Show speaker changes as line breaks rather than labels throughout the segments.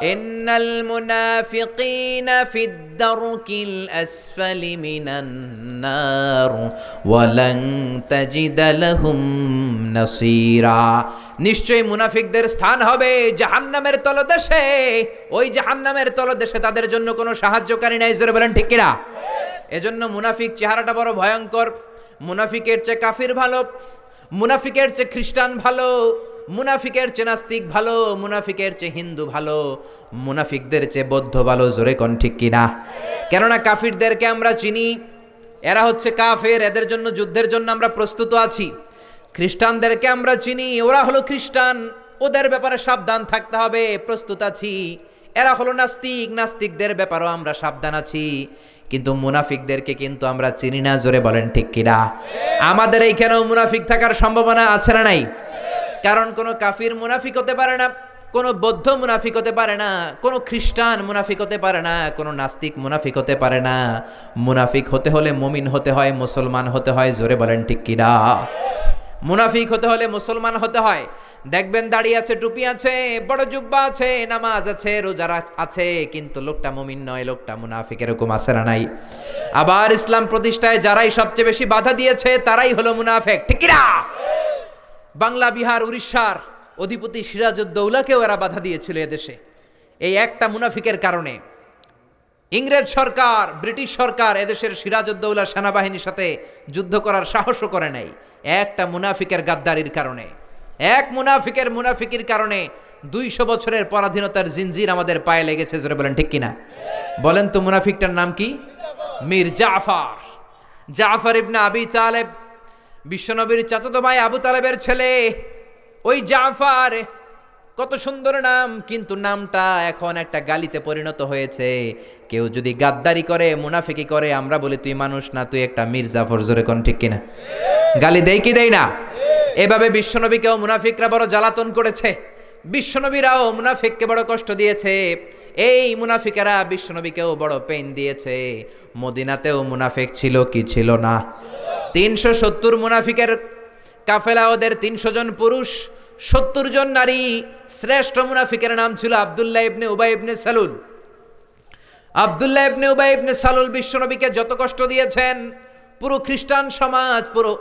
إن المنافقين في الدرك الأسفل من النار ولن تجد لهم نصيرا নিশ্চয়ই মুনাফিকদের স্থান হবে জাহান্নামের তলদেশে ওই জাহান্নামের তলদেশে তাদের জন্য কোনো সাহায্যকারী নাই জোরে বলেন ঠিক কিনা এজন্য মুনাফিক চেহারাটা বড় ভয়ঙ্কর মুনাফিকের চেয়ে কাফির ভালো মুনাফিকের চেয়ে খ্রিস্টান ভালো মুনাফিকের চেয়ে নাস্তিক ভালো, মুনাফিকের চেয়ে হিন্দু ভালো, মুনাফিকদের চেয়ে বৌদ্ধ ভালো, জোরে কোন ঠিক কিনা? কেননা কাফিরদেরকে আমরা চিনি, এরা হচ্ছে কাফের, এদের জন্য, যুদ্ধের জন্য আমরা প্রস্তুত আছি। খ্রিস্টানদেরকে আমরা চিনি, ওরা হলো খ্রিস্টান, ওদের ব্যাপারে সাবধান থাকতে হবে, প্রস্তুত আছি। এরা হলো নাস্তিক, নাস্তিকদের ব্যাপারেও আমরা সাবধান আছি। কিন্তু মুনাফিকদেরকে কিন্তু আমরা চিনি না, জোরে বলেন ঠিক কিনা? আমাদের এইখানেও মুনাফিক থাকার সম্ভাবনা আছে না নাই? কারণ কোনো কাফির মুনাফিক হতে পারে না, কোনো বৌদ্ধ মুনাফিক হতে পারে না, কোনো খ্রিস্টান মুনাফিক হতে পারে না, কোনো নাস্তিক মুনাফিক হতে পারে না। মুনাফিক হতে হলে মুমিন হতে হয়, মুসলমান হতে হয়, জোরে বলেন ঠিক কিনা মুনাফিক হতে হলে মুসলমান হতে হয়। দেখবেন দাড়ি আছে, টুপি আছে, বড় জুব্বা আছে, নামাজ আছে রোজার আছে, কিন্তু লোকটা মুমিন নয়, লোকটা মুনাফিক এরকম আছে না নাই? আবার ইসলাম প্রতিষ্ঠায় যারাই সবচেয়ে বেশি বাধা দিয়েছে, তারাই হলো মুনাফেক, ঠিক কিনা বাংলা, বিহার, উড়িষ্যার অধিপতি সিরাজউদ্দৌলাকেও এরা বাধা দিয়েছিল এদেশে। এই একটা মুনাফিকের কারণে। ইংরেজ সরকার, ব্রিটিশ সরকার এদেশের সিরাজউদ্দৌলা সেনাবাহিনীর সাথে যুদ্ধ করার সাহসও করে নাই। একটা মুনাফিকের গাদ্দারির কারণে। এক মুনাফিকের মুনাফিকির কারণে দুইশো বছরের পরাধীনতার জিনজির আমাদের পায়ে লেগেছে, জোরে বলেন, ঠিক কিনা? বলেন তো মুনাফিকটার নাম কি? মীর জাফর। জাফর ইবনে আবি তালেব বিশ্বনবীর চাচাতো ভাই আবু তালেবের ছেলে, ওই জাফার। কত সুন্দর নাম, কিন্তু নামটা এখন একটা গালিতে পরিণত হয়েছে। কেউ যদি গাদ্দারি করে, মুনাফিকি করে, আমরা বলি তুই মানুষ না, তুই একটা মীর জাফর, জোরে কোন ঠিক কিনা? গালি দেই কি দেই না? এভাবে বিশ্বনবীকেও মুনাফিকরা বড় জ্বালাতন করেছে। বিশ্বনবীরাও মুনাফিককে বড় কষ্ট দিয়েছে। এই মুনাফিকেরা বিশ্বনবীকেও বড় পেন দিয়েছে। মদিনাতেও মুনাফিক ছিল কি ছিল না? তিনশো সত্তর মুনাফিকের কাফেলা ওদের তিনশো জন পুরুষ, সত্তর জন নারী। শ্রেষ্ঠ মুনাফিকের নাম ছিল আবদুল্লাহ ইবনে উবাই ইবনে সালুল। আবদুল্লাহ ইবনে উবাই ইবনে সালুল বিশ্বনবীকে যত কষ্ট দিয়েছেন, পুরো খ্রিস্টান সমাজ, পুরো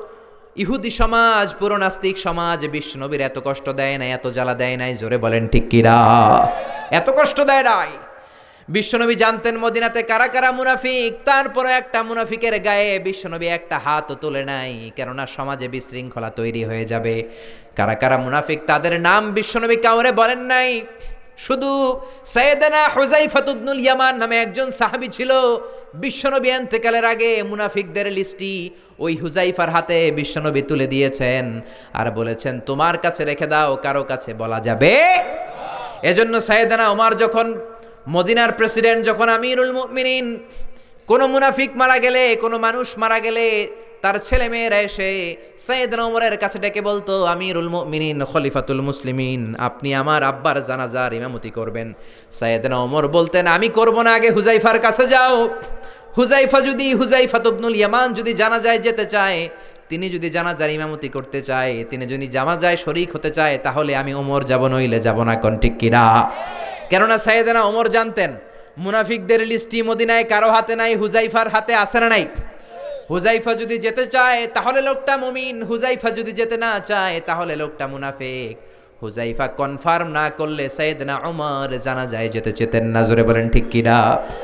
ইহুদি সমাজ, পুরো নাস্তিক সমাজ বিশ্বনবীর এত কষ্ট দেয় নাই, এত জ্বালা দেয় নাই, জোরে বলেন ঠিক কিরা এত কষ্ট দেয় নাই। বিশ্বনবী জানতেন মদিনাতে কারা কারা মুনাফিক? তারপরে একটা মুনাফিকের গায়ে বিশ্বনবী একটা হাতও তুলে নাই, কেননা সমাজে বিশৃঙ্খলা তৈরি হয়ে যাবে। কারা কারা মুনাফিক, তাদের নাম বিশ্বনবী কাউরে বলেন নাই। শুধু সৈয়দানা হুজাইফাত ইবনুল ইয়ামান নামে একজন সাহাবী ছিল। বিশ্বনবী এন্তেকালের আগে মুনাফিকদের লিস্টি ওই হুজাইফার হাতে বিশ্বনবী তুলে দিয়েছেন আর বলেছেন, তোমার কাছে রেখে দাও, কারও কাছে বলা যাবে? এজন্য সাইয়েদানা ওমর যখন মদিনার প্রেসিডেন্ট যখন আমিরুল মুমিনিন, কোনো মুনাফিক মারা গেলে, কোনো মানুষ মারা গেলে, তার ছেলে মেয়েরা এসে সৈয়দনা ওমরের কাছে ডেকে বলতো, আমিরুল মুমিনিন, খলিফাতুল মুসলিমিন, আপনি আমার আব্বার জানাজার ইমামতি করবেন। সৈয়দনা ওমর বলতেন, আমি করব না, আগে হুজাইফার কাছে যাও। হুজাইফা যদি, হুজাইফা তুবনুল ইয়ামান যদি জানাজায় যেতে চায় তিনি যদি জানাজার ইমামতি করতে চায়, তিনি যদি জামাজায় শরিক হতে চায়, তাহলে আমি ওমর যাব, নইলে যাব না, কোন ঠিক কিনা? কেননা সাইয়েদানা ওমর জানতেন, মুনাফিকদের লিস্টি মদিনায় কারও হাতে নাই, হুজাইফার হাতে আসে না নাই? হুজাইফা যদি যেতে চায়, তাহলে লোকটা মুমিন। হুজাইফা যদি যেতে না চায়, তাহলে লোকটা মুনাফিক। হুজাইফা কনফার্ম না করলে সাইয়েদনা ওমর জানা যায় যেতে চেতেন না, জোরে বলেন ঠিক কিনা?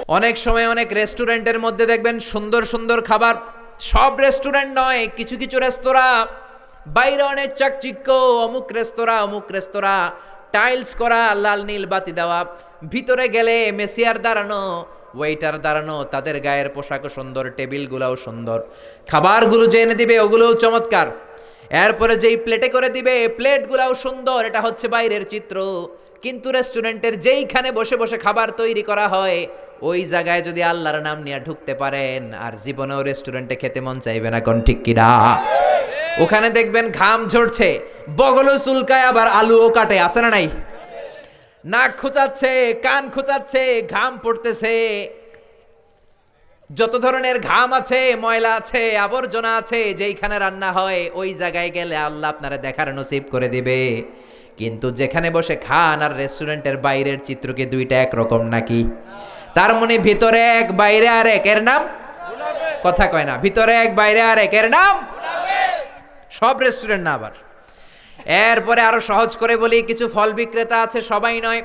অনেক সময় অনেক রেস্টুরেন্টের মধ্যে দেখবেন সুন্দর সুন্দর খাবার সব রেস্টুরেন্ট নয়, কিছু কিছু রেস্তোরাঁ বাইরে অনেক চাকচিক্য, অমুক রেস্তোরাঁ অমুক রেস্তোরাঁ টাইলস করা, লাল নীল বাতি দেওয়া, ভিতরে গেলে মেসিয়ার দাঁড়ানো ওয়েটার দাঁড়ানো, তাদের গায়ের পোশাকও সুন্দর, টেবিলগুলোও সুন্দর। খাবারগুলো যে এনে দিবে, ওগুলোও চমৎকার। এরপরে যেই প্লেটে করে দিবে প্লেটগুলোও সুন্দর, এটা হচ্ছে বাইরের চিত্র। কিন্তু রেস্টুরেন্টের যেইখানে বসে বসে খাবার তৈরি করা হয় ওই জায়গায় যদি আল্লাহর নাম নিয়ে ঢুকতে পারেন, আর জীবনেও রেস্টুরেন্টে খেতে মন চাইবে না, কোন ঠিক কিনা? ওখানে দেখবেন ঘাম ঝরছে, বগলও চুলকায়, আবার আলুও কাটে আসে না নাই? নাক খোঁচাচ্ছে, কান খোঁচাচ্ছে, ঘাম পড়তেছে। যত ধরনের ঘাম আছে, ময়লা আছে, আবর্জনা আছে, যেইখানে রান্না হয়, ওই জায়গায় গেলে আল্লাহ আপনারা দেখার নসিব করে দিবে। কিন্তু যেখানে বসে খান আর রেস্টুরেন্টের বাইরের চিত্রকে দুইটা একরকম নাকি? তার মানে ভিতরে এক, বাইরে আর এক। এর নাম? কথা কয় না। ভিতরে এক, বাইরে আর এক। এর নাম? সব রেস্টুরেন্ট না আবার। এরপরে আরও সহজ করে বলি, কিছু ফল বিক্রেতা আছে, সবাই নয়।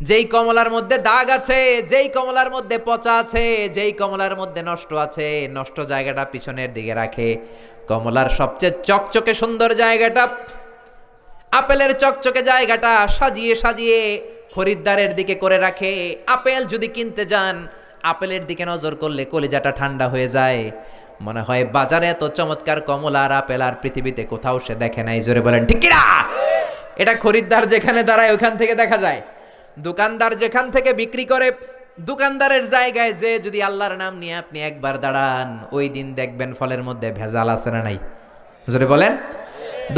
যেই কমলার মধ্যে দাগ আছে, যেই কমলার মধ্যে পচা আছে, যেই কমলার মধ্যে নষ্ট আছে, নষ্ট জায়গাটা পিছনের দিকে রাখে। কমলার সবচেয়ে চকচকে সুন্দর জায়গাটা, আপেলের চকচকে জায়গাটা সাজিয়ে সাজিয়ে খরিদ্দারের দিকে করে রাখে। আপেল যদি কিনতে যান, আপেলের দিকে নজর করলে কলিজাটা ঠান্ডা হয়ে যায়। মনে হয় বাজারে এত চমৎকার কমলা আর আপেল আর পৃথিবীতে কোথাও সে দেখে নাই। জোরে বলেন, ঠিক এটা খরিদ্দার যেখানে দাঁড়ায়, ওখান থেকে দেখা যায়। দোকানদার যেখান থেকে বিক্রি করে, দোকানদারের জায়গায় যে যদি আল্লাহর নাম নিয়ে আপনি একবার দাঁড়ান, ওই দিন দেখবেন ফলের মধ্যে ভেজাল আছে না নাই। জোরে বলেন।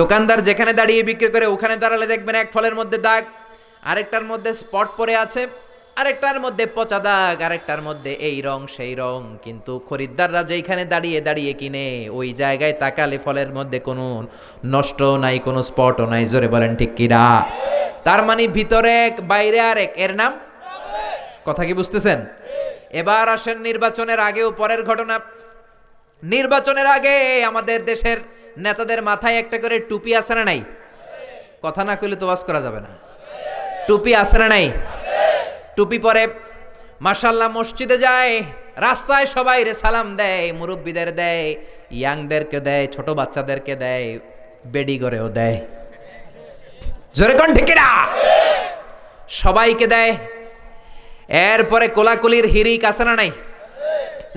দোকানদার যেখানে দাঁড়িয়ে বিক্রি করে, ওখানে দাঁড়ালে দেখবেন এক ফলের মধ্যে দাগ। আরেকটার মধ্যে স্পট পড়ে আছে, আরেকটার মধ্যে পচা দাগ, আরেকটার মধ্যে এই রং, সেই রং। কিন্তু খরিদ্দাররা যেইখানে দাঁড়িয়ে দাঁড়িয়ে কিনে, ওই জায়গায় তাকালে ফলের মধ্যে কোনো নষ্ট নাই, কোনো স্পটও নাই। জোরে বলেন, ঠিক কিরা তার মানে ভিতরে এক, বাইরে আরেক। এর নাম? কথা কি বুঝতেছেন? এবার আসেন নির্বাচনের আগেও পরের ঘটনা। নির্বাচনের আগে আমাদের দেশের নেতাদের মাথায় একটা করে টুপি আছে না নাই? কথা না কইলে তো বাস করা যাবে না। টুপি আছে না নাই। টুপি পরে মাসাল্লাহ মসজিদে যায়, রাস্তায় সবাই রে সালাম দেয়, মুরব্বীদের দেয়, ইয়াংদেরকে দেয়, ছোট বাচ্চাদেরকে দেয়, বেডি করেও দেয়। জোরে কোন সবাইকে দেয়। এরপরে কোলাকুলির হিরিক আছে না নাই?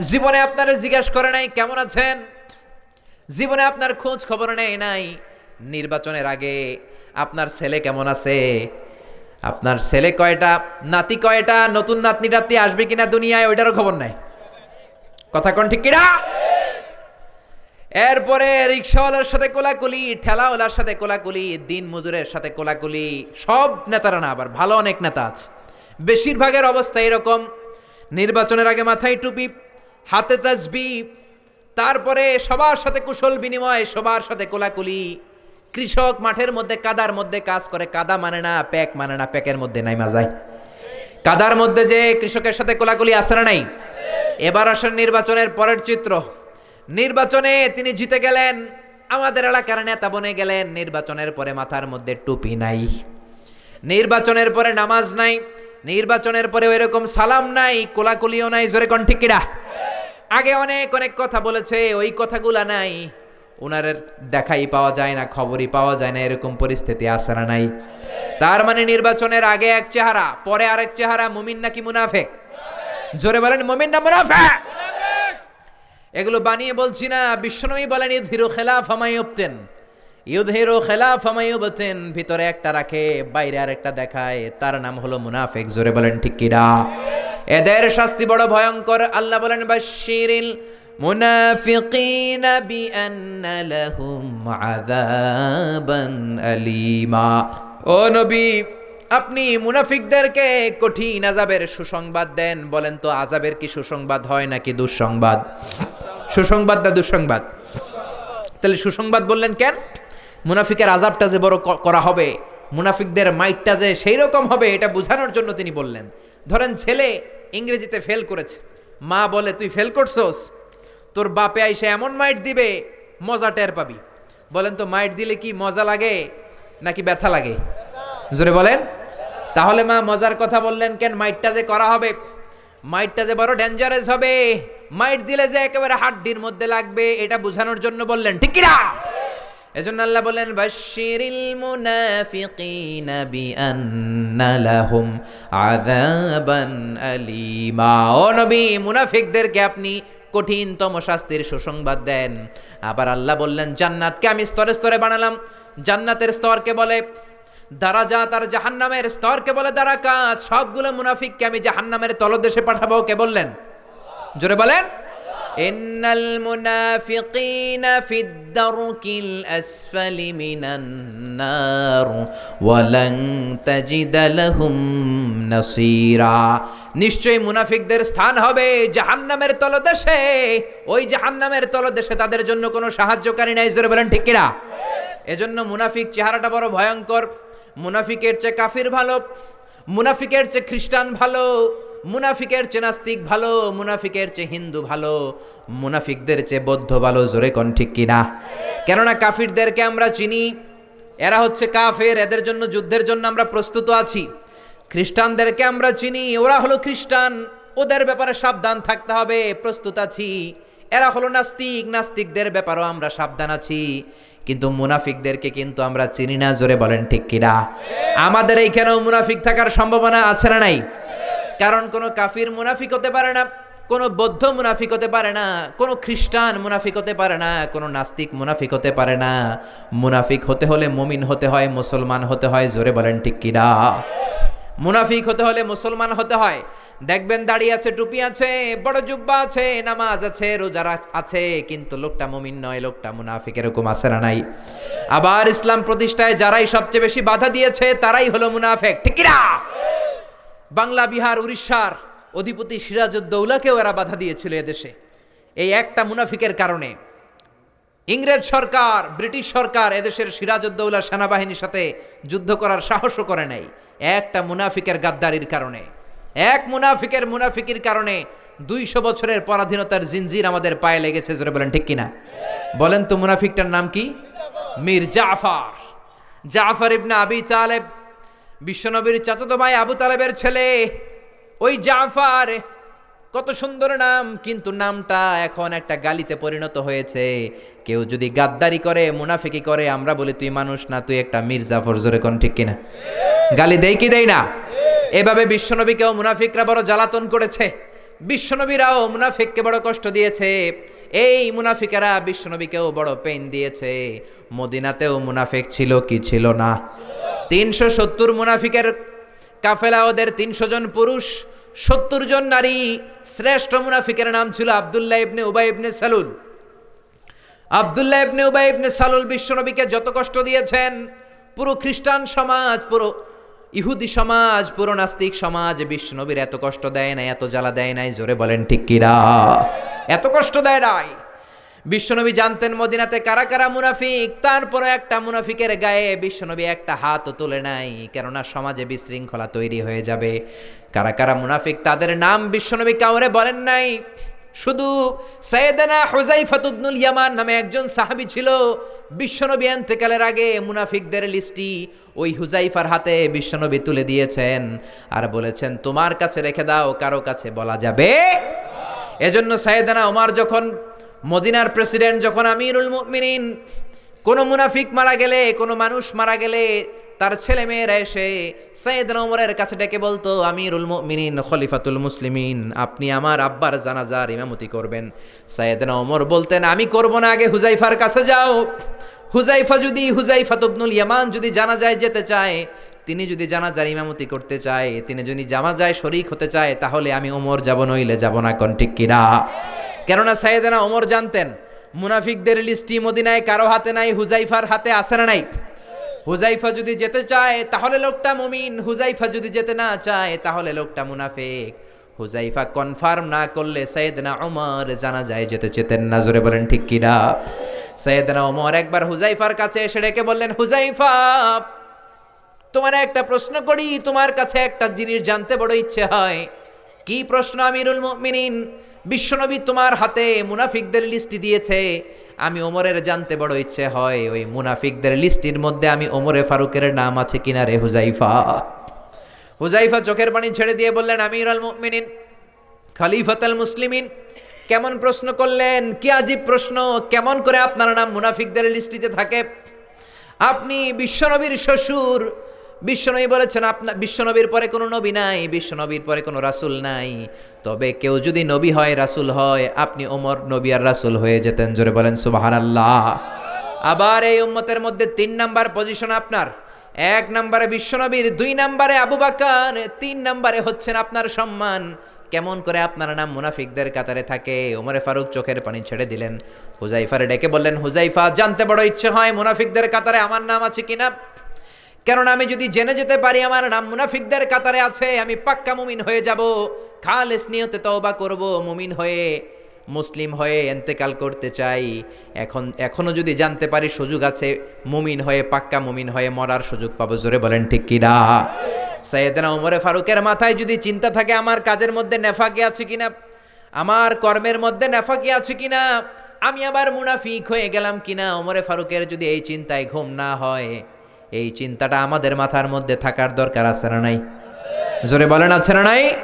জীবনে আপনারা জিজ্ঞাসা করে নাই, কেমন আছেন? জীবনে আপনার খোঁজ খবর নেই নাই। নির্বাচনের আগে আপনার ছেলে কেমন আছে? আপনার ছেলে কয়টা, নাতি কয়টা, নতুন নাতনি টাতনি আসবে কিনা দুনিয়ায়, ওইটারও খবর নাই। কথা কোন ঠিক কিনা? এরপরে রিক্সাওয়ালার সাথে কোলাকুলি, ঠেলাওয়ালার সাথে কোলাকুলি, দিন মজুরের সাথে কোলাকুলি, সব নেতারা না, আবার ভালো অনেক নেতা আছে। বেশিরভাগের অবস্থা এরকম, নির্বাচনের আগে মাথায় টুপি, হাতে তাজবি, তারপরে সবার সাথে কুশল বিনিময়, সবার সাথে কোলাকুলি কৃষক মাঠের মধ্যে, কাদার মধ্যে কাজ করে। কাদা মানে না, প্যাক মানে না, প্যাকের মধ্যে নাই মাজায় কাদার মধ্যে যে কৃষকের সাথে কোলাকুলি আসে না নাই? এবার আসেন নির্বাচনের পরের চিত্র। নির্বাচনে তিনি জিতে গেলেন, আমাদের এলাকার নেতা বনে গেলেন, নির্বাচনের পরে মাথার মধ্যে টুপি নাই। নির্বাচনের পরে নামাজ নাই, নির্বাচনের পরে ওইরকম সালাম নাই, কোলাকুলিও নাই, জোরে কন ঠিক আগে অনেক অনেক কথা বলেছে, ওই কথাগুলা নাই। ওনার দেখাই পাওয়া যায় না, খবরই পাওয়া যায় না, এরকম পরিস্থিতি আসে না নাই? তার মানে নির্বাচনের আগে এক চেহারা, পরে আরেক চেহারা, মুমিন নাকি মুনাফেক? জোরে বলেন, মুমিন না মুনাফেক? এগুলো বানিয়ে বলছি না, বিশ্বনবী বলেন, ইউধিরু খেলাফ আমাই উবতেন ইউধিরু খেলাফ আমাই উবতেন ভিতরে একটা রাখে, বাইরে আরেকটা দেখায়, তার নাম হলো মুনাফেক, জোরে বলেন ঠিক কিরা এদের শাস্তি বড় ভয়ঙ্কর, আল্লাহ বলেন বাশিরিল মুনাফিকিন বিআন্না লাহুম আযাবান আলিমা। ও নবী, আপনি মুনাফিকদেরকে কঠিন আজাবের সুসংবাদ দেন, বলেন তো আজাবের কি সুসংবাদ হয় নাকি দুঃসংবাদ? সুসংবাদ না দুঃসংবাদ। তাহলে সুসংবাদ বললেন কেন? মুনাফিকের আজাবটা যে বড় করা হবে, মুনাফিকদের মাইটটা যে সেই রকম হবে, এটা বোঝানোর জন্য তিনি বললেন। ধরেন ছেলে ইংরেজিতে ফেল করেছে, মা বলে, তুই ফেল করছস? তোর বাপে আইসে এমন মাইট দিবে, মজা টের পাবি। বলেন তো, মাইট দিলে কি মজা লাগে, নাকি ব্যথা লাগে? জোরে বলেন। তাহলে মা, মজার কথা বললেন কেন? মাইটটা যে করা হবে, মাইটটা যে বড় ডেঞ্জারাস হবে, মাইট দিলে যে একেবারে হাড্ডির মধ্যে লাগবে, এটা বোঝানোর জন্য বললেন, ঠিক কিনা? এজন্য আল্লাহ বলেন বাশিরিল মুনাফিকিনা বিআন্না লাহুম আযাবান আলিমা। ও নবী, মুনাফিকদেরকে আপনি কঠিনতম শাস্তির সুসংবাদ দেন। আবার আল্লাহ বললেন, জান্নাতকে আমি স্তরে স্তরে বানালাম। জান্নাতের স্তরকে বলে দারাজাত আর জাহান্নামের স্তরকে বলে দারাকাত। সবগুলো মুনাফিককে আমি জাহান্নামের তলদেশে পাঠাবো। কে বললেন? জোরে বলেন। إن المنافقين في الدرك الأسفل من النار ولن تجد لهم نصيرا নিশ্চয়ই মুনাফিকদের স্থান হবে জাহান্নামের তলদেশে ওই জাহান্নামের তলদেশে তাদের জন্য কোনো সাহায্যকারী নাই জোরে বলেন ঠিক কিনা এজন্য মুনাফিক চেহারাটা বড় ভয়ঙ্কর মুনাফিকের চেয়ে কাফির ভালো মুনাফিকের চেয়ে খ্রিস্টান ভালো মুনাফিকের চেয়ে নাস্তিক ভালো, মুনাফিকের চেয়ে হিন্দু ভালো, মুনাফিকদের চেয়ে বৌদ্ধ ভালো, জোরে কোন ঠিক কিনা? কেননা কাফিরদেরকে আমরা চিনি, এরা হচ্ছে কাফের, এদের জন্য, যুদ্ধের জন্য আমরা প্রস্তুত আছি। খ্রিস্টানদেরকে আমরা চিনি, ওরা হলো খ্রিস্টান, ওদের ব্যাপারে সাবধান থাকতে হবে, প্রস্তুত আছি। এরা হলো নাস্তিক, নাস্তিকদের ব্যাপারেও আমরা সাবধান আছি। কিন্তু মুনাফিকদেরকে কিন্তু আমরা চিনি না, জোরে বলেন ঠিক কিনা? আমাদের এইখানেও মুনাফিক থাকার সম্ভাবনা আছে না নাই? কারণ কোনো কাফির মুনাফিক হতে পারে না, কোনো বৌদ্ধ মুনাফিক হতে পারে না, কোনো খ্রিস্টান মুনাফিক হতে পারে না, কোনো নাস্তিক মুনাফিক হতে পারে না। মুনাফিক হতে হলে মুমিন হতে হয়, মুসলমান হতে হয়, জোরে বলেন ঠিক কিনা মুনাফিক হতে হলে মুসলমান হতে হয়। দেখবেন দাড়ি আছে, টুপি আছে, বড় জুব্বা আছে, নামাজ আছে রোজার আছে, কিন্তু লোকটা মুমিন নয়, লোকটা মুনাফিক এরকম আছে না নাই? আবার ইসলাম প্রতিষ্ঠায় যারাই সবচেয়ে বেশি বাধা দিয়েছে, তারাই হলো মুনাফেক, ঠিক কিনা বাংলা, বিহার, উড়িষ্যার অধিপতি সিরাজউদ্দৌলাকেও এরা বাধা দিয়েছিল এদেশে। এই একটা মুনাফিকের কারণে। ইংরেজ সরকার, ব্রিটিশ সরকার এদেশের সিরাজউদ্দৌলা সেনাবাহিনীর সাথে যুদ্ধ করার সাহসও করে নাই। একটা মুনাফিকের গাদ্দারির কারণে। এক মুনাফিকের মুনাফিকির কারণে দুইশো বছরের পরাধীনতার জিনজির আমাদের পায়ে লেগেছে, জোরে বলেন, ঠিক কিনা? বলেন তো মুনাফিকটার নাম কি? মীর জাফর। জাফর ইবনে আবি তালেব বিশ্বনবীর চাচাতো ভাই আবু তালেবের ছেলে, ওই জাফার। কত সুন্দর নাম, কিন্তু নামটা এখন একটা গালিতে পরিণত হয়েছে। কেউ যদি গাদ্দারি করে, মুনাফিকি করে, আমরা বলি তুই মানুষ না, তুই একটা মীর জাফর, জোরে কোন ঠিক কিনা? গালি দেই কি দেই না? এভাবে বিশ্বনবীকেও মুনাফিকরা বড় জ্বালাতন করেছে। বিশ্বনবীরাও মুনাফিককে বড় কষ্ট দিয়েছে। এই মুনাফিকেরা বিশ্বনবীকেও বড় পেন দিয়েছে। মদিনাতেও মুনাফিক ছিল কি ছিল না? তিনশো সত্তর মুনাফিকের কাফেলা ওদের তিনশো জন পুরুষ, সত্তর জন নারী। শ্রেষ্ঠ মুনাফিকের নাম ছিল আবদুল্লাহ ইবনে উবাই ইবনে সালুল। আবদুল্লাহ ইবনে উবাই ইবনে সালুল বিশ্বনবীকে যত কষ্ট দিয়েছেন, পুরো খ্রিস্টান সমাজ, পুরো ইহুদি সমাজ, পুরো নাস্তিক সমাজ বিশ্বনবীর এত কষ্ট দেয় নাই, এত জ্বালা দেয় নাই, জোরে বলেন ঠিক কিরা এত কষ্ট দেয় নাই। বিশ্বনবী জানতেন মদিনাতে কারা কারা মুনাফিক? তারপরে একটা মুনাফিকের গায়ে বিশ্বনবী একটা হাতও তুলে নাই, কেননা সমাজে বিশৃঙ্খলা তৈরি হয়ে যাবে। কারা কারা মুনাফিক, তাদের নাম বিশ্বনবী কাউরে বলেন নাই। শুধু সৈয়দানা হুজাইফাত ইবনুল ইয়ামান নামে একজন সাহাবী ছিল। বিশ্বনবী এন্তেকালের আগে মুনাফিকদের লিস্টি ওই হুজাইফার হাতে বিশ্বনবী তুলে দিয়েছেন আর বলেছেন, তোমার কাছে রেখে দাও, কারও কাছে বলা যাবে? এজন্য সাইয়েদানা ওমর যখন মদিনার প্রেসিডেন্ট যখন আমিরুল মুমিনিন, কোনো মুনাফিক মারা গেলে, কোনো মানুষ মারা গেলে, তার ছেলে মেয়েরা এসে সাইয়েদনা ওমরের কাছে ডেকে বলতো, আমিরুল মুমিনিন, খলিফাতুল মুসলিমিন, আপনি আমার আব্বার জানাজার ইমামতি করবেন। সাইয়েদনা ওমর বলতেন, আমি করব না, আগে হুজাইফার কাছে যাও। হুজাইফা যদি, হুজাইফা তুবনুল ইয়ামান যদি জানাজায় যেতে চায় তিনি যদি জানাজার ইমামতি করতে চায়, তিনি যদি জামাজায় শরিক হতে চায়, তাহলে আমি ওমর যাব নইলে যাব না, কোন ঠিক কিনা কেননা সাইয়েদানা ওমর জানতেন, মুনাফিকদের লিস্টি মদিনায় কারও হাতে নাই, হুজাইফার হাতে আসে না নাই? হুজাইফা যদি যেতে চায়, তাহলে লোকটা মুমিন। হুজাইফা যদি যেতে না চায়, তাহলে লোকটা মুনাফিক। হুজাইফা কনফার্ম না করলে সৈয়দনা ওমর জানা যায় যেতে চেতেন না, জোরে বলেন ঠিক কিনা সৈয়দনা ওমর একবার হুজাইফার কাছে এসে ডেকে বললেন, হুজাইফা তোমার একটা প্রশ্ন করি, তোমার কাছে একটা জিনিস জানতে বড় ইচ্ছে হয়। কি প্রশ্ন, আমিরুল মুমিনিন? বিশ্বনবী তোমার হাতে মুনাফিকদের লিস্টি দিয়েছে। আমি ওমরের জানতে বড় ইচ্ছে হয়, ওই মুনাফিকদের লিস্টির মধ্যে আমি ওমরে ফারুকের নাম আছে কিনা রে হুজাইফা? হুজাইফা চোখের পানি ছেড়ে দিয়ে বললেন, আমিরুল মুমিনিন, খালিফাতাল মুসলিমিন, কেমন প্রশ্ন করলেন? কি আজীব প্রশ্ন, কেমন করে আপনার নাম মুনাফিকদের লিস্টিতে থাকে? আপনি বিশ্বনবীর শ্বশুর বিশ্বনবী বলেছেন আপনার বিশ্বনবীর পরে কোনো নবী নাই, বিশ্বনবীর পরে কোনো রাসুল নাই। তবে কেউ যদি নবী হয়, রাসুল হয়, আপনি ওমর নবী আর রাসুল হয়ে যেতেন। জোরে বলেন সুবাহান আল্লাহ আবার এই উম্মতের মধ্যে তিন নাম্বার পজিশন আপনার। এক নম্বরে বিশ্বনবীর, দুই নম্বরে আবু বাকার, তিন নম্বরে হচ্ছেন আপনার সম্মান। কেমন করে আপনার নাম মুনাফিকদের কাতারে থাকে, ওমরে ফারুক চোখের পানি ছেড়ে দিলেন। হুজাইফারে ডেকে বললেন, হুজাইফা, জানতে বড় ইচ্ছে হয় মুনাফিকদের কাতারে আমার নাম আছে কিনা? কেননা আমি যদি জেনে যেতে পারি আমার নাম মুনাফিকদের কাতারে আছে, আমি পাক্কা মুমিন হয়ে যাব। খালেস নিয়তে তওবা করব, মুমিন হয়ে, মুসলিম হয়ে এন্তেকাল করতে চাই। এখন, এখনও যদি জানতে পারি সুযোগ আছে, মুমিন হয়ে, পাক্কা মুমিন হয়ে মরার সুযোগ পাবো। জোরে বলেন ঠিক কিনা সৈয়দনা উমরে ফারুকের মাথায় যদি চিন্তা থাকে, আমার কাজের মধ্যে নেফাকি আছে কিনা আমার কর্মের মধ্যে নেফাকি আছে কিনা আমি আবার মুনাফিক হয়ে গেলাম কিনা ওমরে ফারুকের যদি এই চিন্তায় ঘুম না হয় এই চিন্তাটা আমাদের মাথার মধ্যে থাকার দরকার আছে না নাই? জোরে বলেন, আছে না নাই?